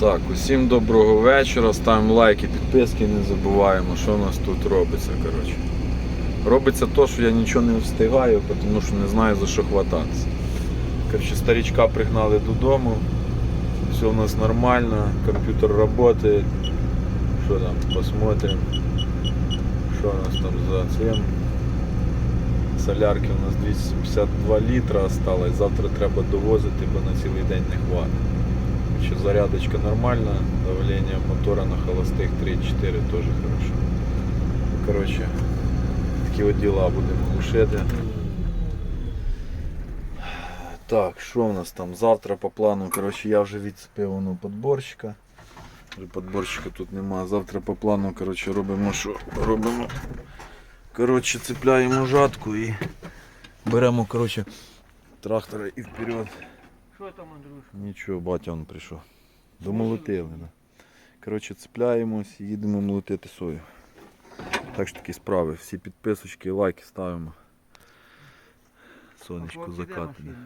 Так, усім доброго вечора. Ставимо лайки, підписки, не забуваємо, що у нас тут робиться. коротше. Робиться то, що я нічого не встигаю, тому що не знаю за що хвататися. Коротше, старичка пригнали додому. Все у нас нормально, комп'ютер працює. Що там, посмотрим. Що у нас там за цим. Солярки у нас 252 літра осталось. Завтра треба довозити, бо на цілий день не хватить. Ще зарядочка нормальна, давление мотора на холостих 3-4 тоже хорошо. Короче, такі от діла будемо глушити. Так, що у нас там? Завтра по плану, короче, я вже відцепив воно подборщика. Подборщика тут нема. Завтра по плану, короче, робимо що? Робимо. Короче, цепляємо жатку і беремо, короче, трактора і вперед. Що там, Андрюшка? Нічого, батя он прийшов. Домолотили, да. Коротше, цепляємось і їдемо молотити сою. Так що такі справи. Всі підписочки, лайки ставимо. Сонечко закатане.